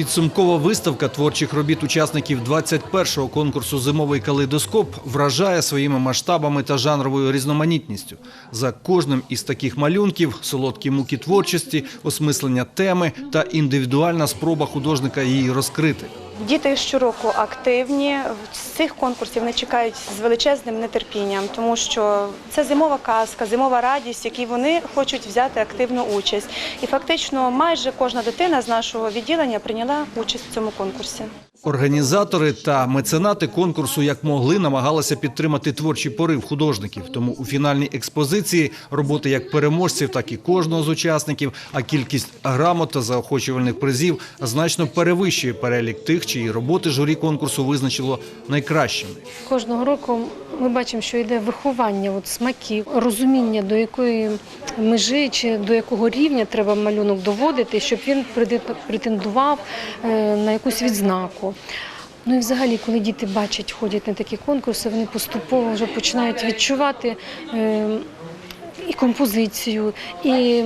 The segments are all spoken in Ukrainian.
Підсумкова виставка творчих робіт учасників 21-го конкурсу Зимовий калейдоскоп вражає своїми масштабами та жанровою різноманітністю. За кожним із таких малюнків солодкі муки творчості, осмислення теми та індивідуальна спроба художника її розкрити. Діти щороку активні. З цих конкурсів вони чекають з величезним нетерпінням, тому що це зимова казка, зимова радість, в якій вони хочуть взяти активну участь. І фактично майже кожна дитина з нашого відділення прийняла участь в цьому конкурсі. Організатори та меценати конкурсу як могли намагалися підтримати творчий порив художників. Тому у фінальній експозиції роботи як переможців, так і кожного з учасників, а кількість грамот та заохочувальних призів значно перевищує перелік тих, чиї роботи журі конкурсу визначило найкращими. Кожного року ми бачимо, що йде виховання от смаків, розуміння, до якої межі чи до якого рівня треба малюнок доводити, щоб він претендував е, на якусь відзнаку. Ну і взагалі, коли діти бачать, ходять на такі конкурси, вони поступово вже починають відчувати. е, і композицію, і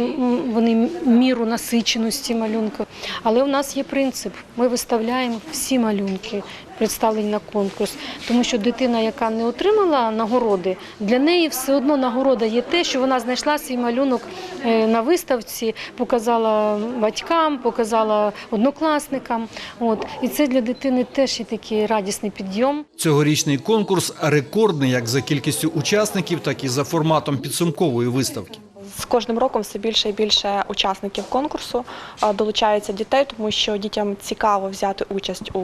вони міру насиченості малюнка. Але у нас є принцип: ми виставляємо всі малюнки, представлені на конкурс, тому що дитина, яка не отримала нагороди, для неї все одно нагорода є те, що вона знайшла свій малюнок е, на виставці, показала батькам, показала однокласникам. От і це для дитини теж є такий радісний підйом. Цьогорічний конкурс рекордний як за кількістю учасників, так і за форматом підсумкової виставки. З кожним роком все більше і більше учасників конкурсу а, долучаються дітей, тому що дітям цікаво взяти участь у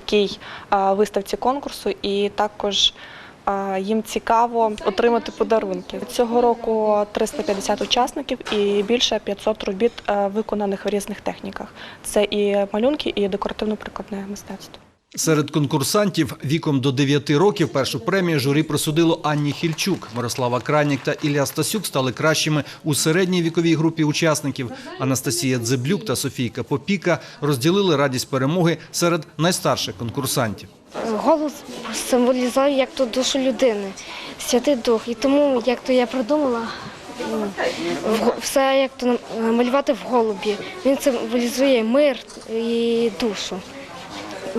такій виставці конкурсу, і також їм цікаво отримати подарунки. Цього року 350 учасників і більше 500 робіт виконаних в різних техніках. Це і малюнки, і декоративно-прикладне мистецтво. Серед конкурсантів віком до 9 років першу премію журі присудило Анні Хільчук. Мирослава Кранік та Ілля Стасюк стали кращими у середній віковій групі учасників. Анастасія Дзеблюк та Софійка Попіка розділили радість перемоги серед найстарших конкурсантів. Голос символізує як то душу людини, Святий Дух. І тому, як то я придумала, все як то малювати в голубі. Він символізує мир і душу,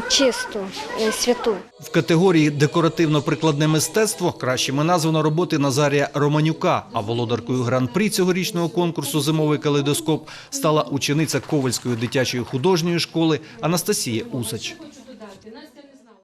чисту, е, святу. В категорії декоративно-прикладне мистецтво кращими названо роботи Назарія Романюка. А володаркою гран-прі цьогорічного конкурсу Зимовий калейдоскоп стала учениця Ковальської дитячої художньої школи Анастасія Усач.